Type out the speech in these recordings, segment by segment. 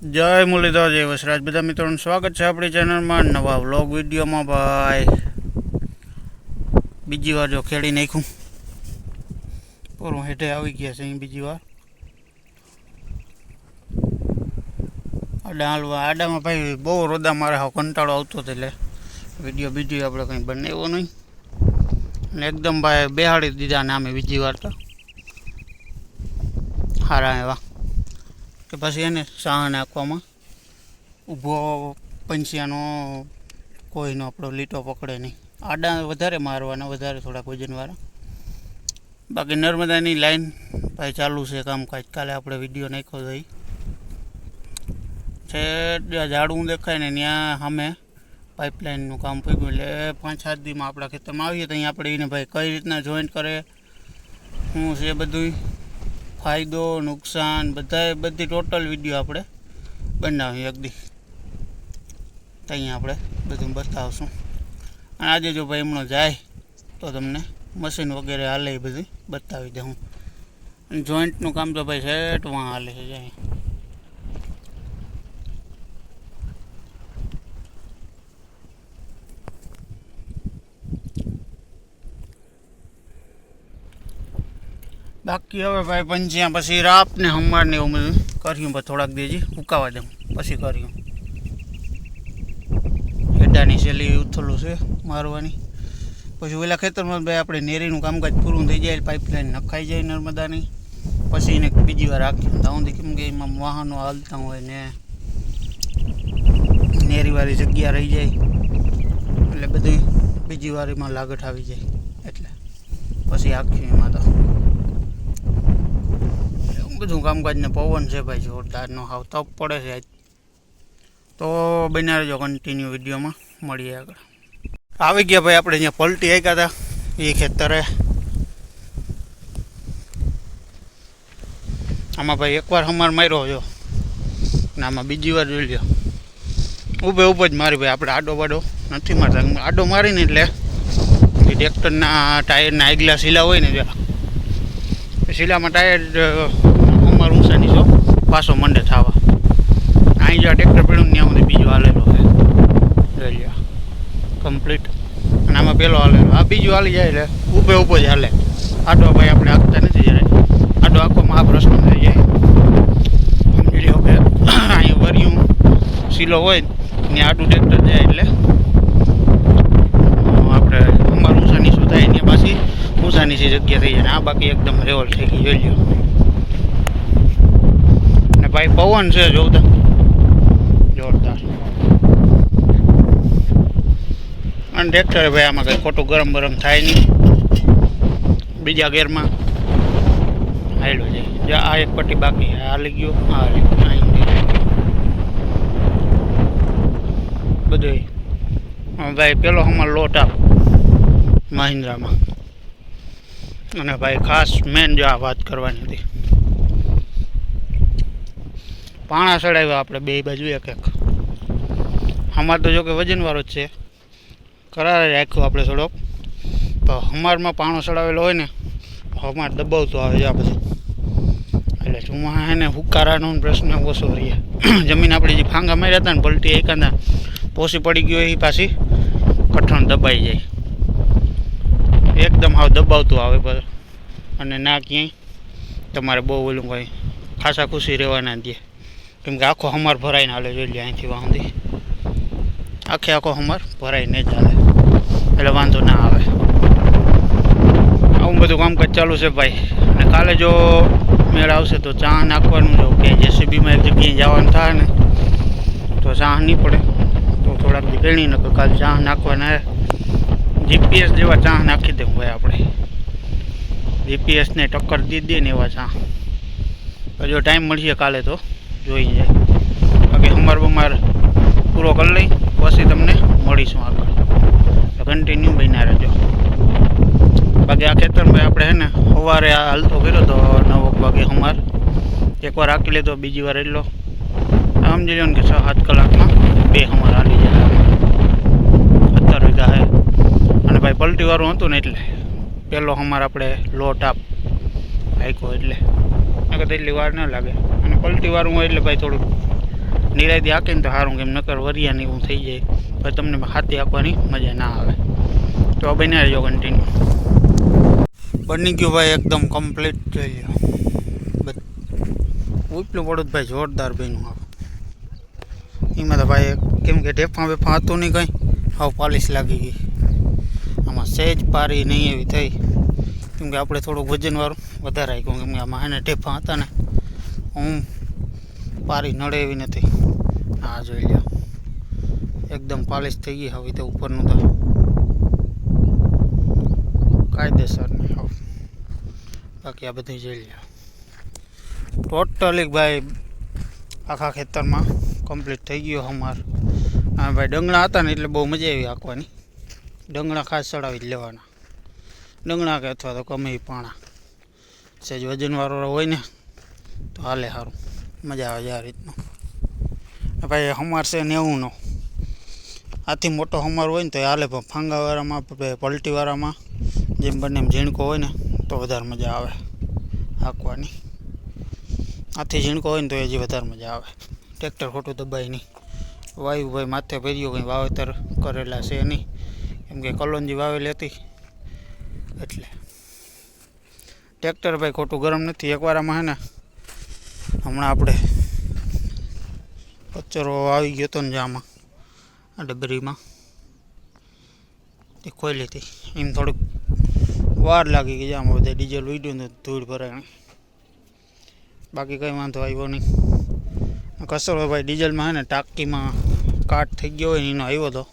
જય મુરલીધર, જય વસરાજ. બધા મિત્રોનું સ્વાગત છે આપણી ચેનલમાં. નવા વ્લોગ વિડીયોમાં, ભાઈ. બીજી વાર જો ખેડી નાખ્યું પૂરું હેઠે આવી ગયા છે અહીં બીજી વાર. આડા હાલવા આડામાં ભાઈ, બહુ રોદા મારે હા કંટાળો આવતો હતો એટલે વીડિયો બીજી આપણે કંઈ બનાવ્યો નહીં. અને એકદમ ભાઈ બેહાડી દીધા ને અમે બીજી વાર તો. સારા એવા. કે પછી એને સાહ નાખવામાં ઊભો પંછીયાનો કોઈનો આપણો લીટો પકડે નહીં. આડા વધારે મારવાના, વધારે થોડાક વજનવાળા. બાકી નર્મદાની લાઈન ભાઈ ચાલુ છે કામકાજ કાલે આપણે વીડિયો નાખ્યો હતો છે જ્યાં ઝાડવું દેખાય ને ત્યાં સામે પાઇપલાઇનનું કામ પૂગ્યું. એટલે પાંચ, સાત દીમાં આપણા ખેતરમાં આવીએ તો અહીંયા આપણે એને ભાઈ કઈ રીતના જોઈન્ટ કરે, શું છે બધું ફાયદો, નુકસાન, બધાય, બધી ટોટલ વીડિયો આપણે બનાવીએ એકદી ત્યાં આપણે બધું બતાવશું. અને આજે જો ભાઈ એમણો જાય, તો તમને મશીન વગેરે હાલે એ બધું બતાવી દઉં. જોઈન્ટનું કામ તો ભાઈ સેટમાં હાલે છે, જાય. બાકી હવે ભાઈ પંચ્યા પછી રાપ ને હમવાર ને એવું બધું કર્યું પછી થોડાક દેજી ઉકાવા દઉં પછી કર્યું. હેડાની શેલી ઉથલું છે મારવાની. પછી ઓલા ખેતરમાં ભાઈ આપણે નેરીનું કામકાજ પૂરું થઈ જાય, પાઇપલાઇન નખાઈ જાય નર્મદાની. પછી એને બીજી વાર રાખ્યું તાઉંથી કેમ કે એમાં વાહનો હાલતા હોય ને નેરીવાળી જગ્યા રહી જાય. એટલે બધી બીજી વાર એમાં લાગટ આવી જાય, એટલે. પછી આખ્યું એમાં તો બધું કામકાજ ને પવન છે ભાઈ જોરદારનો હાવ તપ પડે છે તો બન્યા રહેજો કન્ટિન્યુ વિડીયોમાં. મળીએ આગળ. આવી ગયા ભાઈ આપણે અહીંયા પલટી આવ્યા હતા એ ખેતરે. આમાં ભાઈ એકવાર હમાર માર્યો જો. ને આમાં બીજી વાર જોઈ લ્યો. ઊભે ઊભો જ મારી ભાઈ આપણે આડો બાડો નથી મારતા. આડો મારીને એટલે ટ્રેક્ટરના ટાયરના આગલા શીલા હોય ને જરા શીલામાં ટાયર અમારું ઊંચાની છો પાછો મંડે થવા. અહીં જ્યાં ટ્રેક્ટર પીણું ત્યાં સુધી બીજો હાલેલો છે. જોઈ કમ્પ્લીટ અને આમાં પેલો હાલેલો. આ બીજું હાલી જાય એટલે ઊભે ઊભો જ હાલે. આડો ભાઈ આપણે આપતા નથી જ્યારે. આડો આખો આ પ્રશ્ન થઈ જાય. સમજી કે અહીં વરિયું. સીલો હોય ને આડું ટ્રેક્ટર જાય એટલે. આપણે અમારું ઊંચા શું થાય ને પાછી ઊંચા નીચી જગ્યા થઈ જાય. આ બાકી એકદમ રેવલ થઈ ગઈ, જોઈ લ્યો. ભાઈ પવન છે જોતા જોરદાર. અને ટ્રેક્ટર ભાઈ આમાં કંઈ ખોટું ગરમ ગરમ થાય નહીં. બીજા ગેરમાં હાલો છે. આ એક પટ્ટી બાકી હાલી ગયો. આ હાલી બધું ભાઈ પેલો અમારો લોટ આપ મહિન્દ્રામાં. અને ભાઈ ખાસ મેન જો આ વાત કરવાની હતી. પાણા ચડાવ્યા આપણે બે બાજુ એક એક. અમારે તો જો કે વજનવાળો જ છે. કરારે રાખ્યો આપણે થોડોક તો હમારમાં પાણો ચડાવેલો હોય ને હમાર દબાવતો આવે છે આ બધું. એટલે ચુમા એને હુકારાનો પ્રશ્ન ઓછો રહીએ. જમીન આપણી જે ફાંગા માર્યા હતા ને, પલટી એકાંદા, પોસી પડી ગયો એ પાછી, કઠણ દબાઈ જાય. એકદમ હાવ દબાવતું આવે પર અને ના ક્યાંય, તમારે બહુ ઓલું કંઈ ખાસા ખુશી રહેવાના દે કેમ કે આખો હમાર ભરાઈને હાલે જોઈ લે અહીંથી વાંધી. આખે આખો હમાર ભરાઈને જ હાલે. એટલે વાંધો ના આવે. આવું બધું કામકાજ ચાલુ છે ભાઈ. અને કાલે જો મેળ આવશે તો ચા નાખવાનું જો કે જેસીબીમાં એક જગ્યાએ જવાનું થાય ને, તો ચા નહીં પડે. તો થોડાક ગણી ને તો કાલે ચા નાખવાના જીપીએસ જેવા ચા નાખી દેવું ભાઈ આપણે. જીપીએસને ટક્કર દી દે ને એવા ચા. જો ટાઈમ મળશે કાલે તો. જોઈ જાય. બાકી હમર બમાર પૂરો કરી લઈ, પછી તમને મળીશું આગળ. તો કન્ટિન્યુ બન્યા રહેજો. બાકી આ ખેતરમાં આપણે હે ને સવારે આ હાલતો કર્યો તો નવ વાગે હમાર એકવાર હાકી લીધો, બીજી વાર એટલો સમજી લો ને કે છ સાત કલાકમાં બે હમાર હાલી જાય. સત્તર વીઘા હે. અને ભાઈ પલટીવાળું હતું ને એટલે પહેલો હમાર આપણે લોટ આપ આપ્યો એટલે. નકર એટલી વાર ન લાગે. અને પલટીવાળું હોય એટલે ભાઈ થોડુંક નિરાયથી હાકીને તો સારું કેમ નકર વરિયાની એવું થઈ જાય. પછી તમને હાથી હાંકવાની મજા ના આવે. તો આ બની રહેજો કન્ટિન્યુ બની ગયું ભાઈ એકદમ કમ્પ્લીટ થઈ ગયો. ઉપલું પડું ભાઈ જોરદાર બન્યું આવે એમાં તો ભાઈ કેમ કે ઢેફા બેફા હતું નહીં કંઈ. હાવ પાલિશ લાગી ગઈ. આમાં સહેજ પારી નહીં એવી થઈ. કેમ કે આપણે થોડુંક વજનવાળું વધારે આવ્યું કેમ કે આમાં એને ઢેફા હતા ને, હું પારી નડે એવી નથી. આ જોઈ લ્યો. એકદમ પાલિશ થઈ ગઈ હવે તો ઉપરનું તો. કાયદેસર નહીં હવે. બાકી આ બધું જોઈ લ્યો. ટોટલી ભાઈ, આખા ખેતરમાં કમ્પ્લીટ થઈ ગયો અમાર. હા ભાઈ ડંગણા હતા ને એટલે બહુ મજા આવી હાંકવાની. ડંગણા ખાસ ચડાવી જ લેવાના. ડંગણા કે અથવા તો ગમે પાણા. સહેજ વજનવાળો હોય ને, તો હાલે સારું મજા આવે છે આ રીતનું. ભાઈ હમાર છે નેવુંનો. આથી મોટો હમાર હોય ને તો એ હાલે, પણ ફાંગાવાળામાં પલટીવાળામાં, જેમ બંને એમ ઝીણકો હોય ને, તો વધારે મજા આવે હાંકવાની. આથી ઝીણકો હોય ને તો હજી વધારે મજા આવે. ટ્રેક્ટર ખોટું દબાય નહીં. વાયુ ભાઈ માથે ભર્યું કંઈ વાવેતર કરેલા છે નહીં. કેમ કે કલોંજી વાવેલી હતી. એટલે ટ્રેક્ટર ભાઈ ખોટું ગરમ નથી. એકવાર આમાં હે ને, હમણાં આપણે કચરો આવી ગયો હતો ને જે આમાં, આ ડબરીમાં એ ખોલી હતી. એમ થોડીક વાર લાગી ગઈ છે. આમાં બધા ડીઝલ ઉડ્યું ને ધૂળ ભરાય બાકી કંઈ વાંધો આવ્યો નહીં. કચરો ભાઈ ડીઝલમાં હે ને, ટાંકીમાં કાટ થઈ ગયો હોય ને, એનો આવ્યો હતો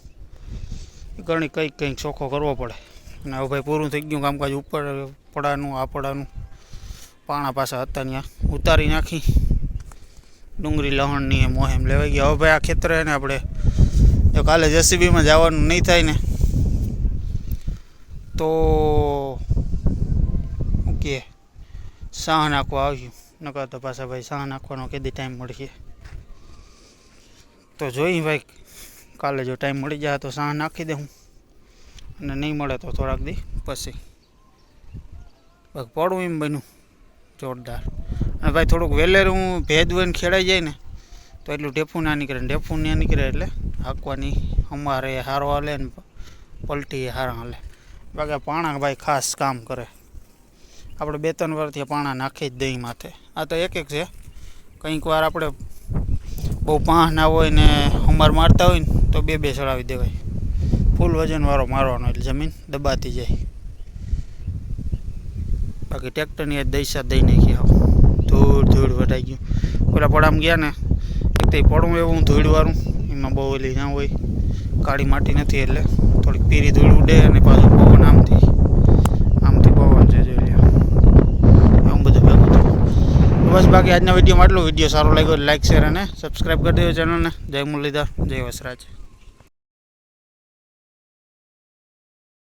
ઘણી કંઈક કંઈક ચોખ્ખો કરવો પડે. અને હવે ભાઈ પૂરું થઈ ગયું, કામકાજ ઉપર પડાનું આ પડાનું પાણા પાછા હતા ત્યાં. ઉતારી નાખી. ડુંગળી લહણની મોહેમ લેવાઈ ગયા. હવે ભાઈ આ ખેતર ને આપણે જો કાલે જેસીબીમાં જવાનું નહીં થાય ને, તો શું કહે સાહ નાખવા આવ્યું નકર તો પાછા ભાઈ સાહ નાખવાનો કેદી ટાઈમ મળશે. તો જોઈ ભાઈ, કાલે જો ટાઈમ મળી જાય તો સાહ નાખી દે હું. અને નહીં મળે તો થોડાક દી પછી. બાકી પડવું એમ બન્યું. જોરદાર. અને ભાઈ થોડુંક વેલેરું ભેદ વહીને ખેડાઈ જાય ને, તો એટલું ઢેફું ના નીકળે. ઢેફું ના નીકળે એટલે હાંકવાની અમારે હારો હાલે ને પલટી હારા હાલે. બાકી પાણા ભાઈ ખાસ કામ કરે. આપણે બે ત્રણ વારથી પાણા નાખી જ દહીં માથે. આ તો એક એક છે. કંઈક વાર આપણે બહુ પાહ ના હોય ને હમાર મારતા હોય ને, તો બે બે ચડાવી દેવાય. ફૂલ વજનવાળો મારવાનો એટલે જમીન દબાતી જાય. બાકી ટ્રેક્ટરની દૈસા દઈ નાખી આવ ધૂળ ધૂળ વટાઈ ગયું. પેલા પડામાં ગયા ને, એક તો પડું એવું ધૂળવાળું. એમાં બહુ ઓલી ના હોય. કાળી માટી નથી એટલે. થોડીક પીરી ધૂળ ઉડે અને પાછું પવન આમથી આમથી પવન છે જોઈ લે આમ બધું ભેગું થયું. બસ બાકી આજના વિડીયોમાં આટલું. વીડિયો સારો લાગ્યો લાઈક શેર અને સબસ્ક્રાઈબ કરી દેજો ચેનલને જય મુરલીધર, જય વસરાજ.